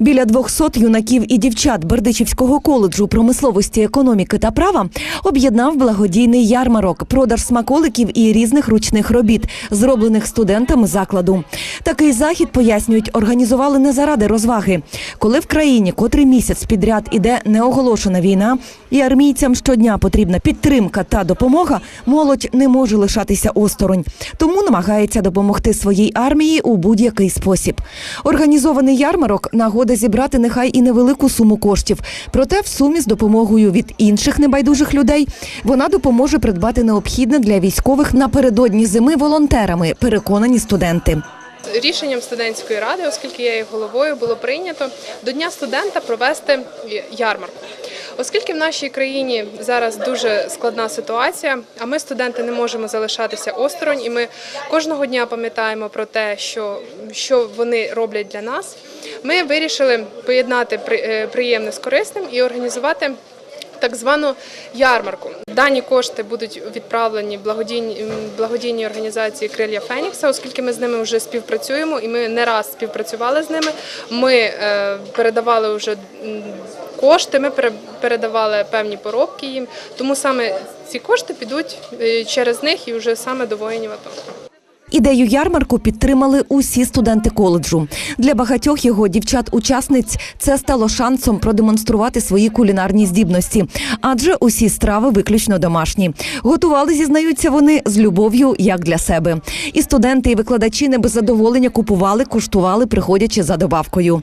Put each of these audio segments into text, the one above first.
Біля 200 юнаків і дівчат Бердичівського коледжу промисловості, економіки та права об'єднав благодійний ярмарок, продаж смаколиків і різних ручних робіт, зроблених студентами закладу. Такий захід пояснюють, організували не заради розваги. Коли в країні котрий місяць підряд іде неоголошена війна, і армійцям щодня потрібна підтримка та допомога, молодь не може лишатися осторонь, тому намагається допомогти своїй армії у будь-який спосіб. Організований ярмарок нагода зібрати нехай і невелику суму коштів. Проте в сумі з допомогою від інших небайдужих людей вона допоможе придбати необхідне для військових напередодні зими волонтерами, переконані студенти. Рішенням студентської ради, оскільки я є головою, було прийнято до Дня студента провести ярмарку. Оскільки в нашій країні зараз дуже складна ситуація, а ми, студенти, не можемо залишатися осторонь, і ми кожного дня пам'ятаємо про те, що, що вони роблять для нас. Ми вирішили поєднати е, приємне з корисним і організувати так звану ярмарку. Дані кошти будуть відправлені благодійні, м, благодійній організації Крилля Фенікса, оскільки ми з ними вже співпрацюємо, і ми не раз співпрацювали з ними. Ми е, передавали вже кошти, ми пере- передавали певні поробки їм. Тому саме ці кошти підуть е, через них і вже саме до воїнів АТО. Ідею ярмарку підтримали усі студенти коледжу. Для багатьох його дівчат-учасниць це стало шансом продемонструвати свої кулінарні здібності, адже усі страви виключно домашні. Готували, зізнаються вони з любов'ю як для себе. І студенти, і викладачі не без задоволення купували, куштували, приходячи за добавкою.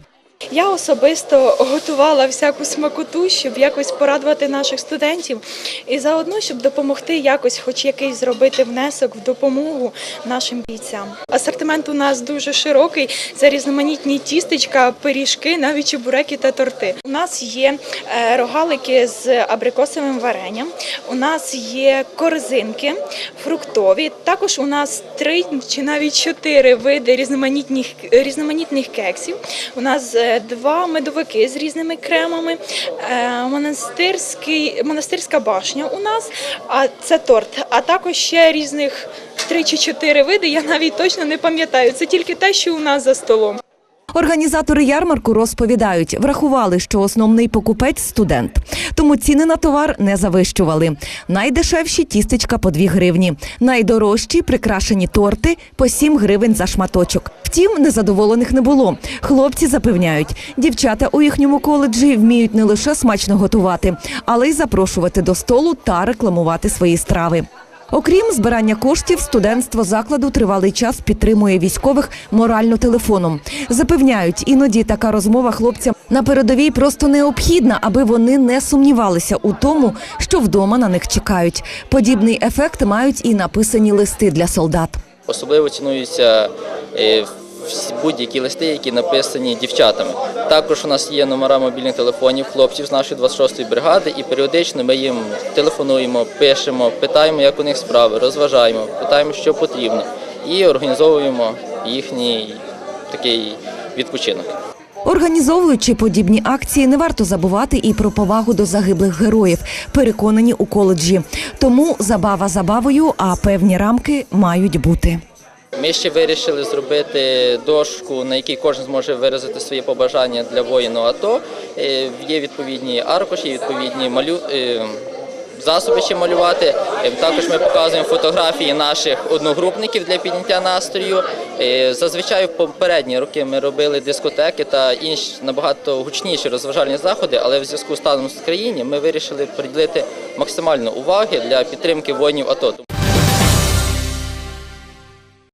Я особисто готувала всяку смакоту, щоб якось порадувати наших студентів і заодно, щоб допомогти якось, хоч якийсь зробити внесок в допомогу нашим бійцям. Асортимент у нас дуже широкий. Це різноманітні тістечка, пиріжки, навіть чебуреки та торти. У нас є е, рогалики з абрикосовим варенням. У нас є корзинки фруктові. Також у нас три чи навіть чотири види різноманітних різноманітних кексів. У нас е, два медовики з різними кремами, е, монастирський, монастирська башня у нас, а це торт. А також ще різних три чи чотири види. Я навіть точно не пам'ятаю. Це тільки те, що у нас за столом. Організатори ярмарку розповідають, врахували, що основний покупець студент. Тому ціни на товар не завищували. Найдешевші тістечка по 2 гривні, найдорожчі прикрашені торти по 7 гривень за шматочок. Втім, незадоволених не було. Хлопці запевняють, дівчата у їхньому коледжі вміють не лише смачно готувати, але й запрошувати до столу та рекламувати свої страви. Окрім збирання коштів, студентство закладу тривалий час підтримує військових морально телефоном. Запевняють, іноді така розмова хлопцям на передовій просто необхідна, аби вони не сумнівалися у тому, що вдома на них чекають. Подібний ефект мають і написані листи для солдат. Особливо цінуються е, будь-які листи, які написані дівчатами. Також у нас є номера мобільних телефонів хлопців з нашої 26-ї бригади, і періодично ми їм телефонуємо, пишемо, питаємо, як у них справи, розважаємо, питаємо, що потрібно, і організовуємо їхній такий відпочинок. Організовуючи подібні акції, не варто забувати і про повагу до загиблих героїв, переконані у коледжі. Тому забава забавою, а певні рамки мають бути. Ми ще вирішили зробити дошку, на якій кожен зможе виразити свої побажання для воїну АТО. Е, Є відповідні аркуші, відповідні малю... е, засоби ще малювати. Е, Також ми показуємо фотографії наших одногрупників для підняття настрою. Зазвичай в попередні роки ми робили дискотеки та інші набагато гучніші розважальні заходи, але в зв'язку з станом в країні ми вирішили приділити максимально уваги для підтримки воїнів АТО.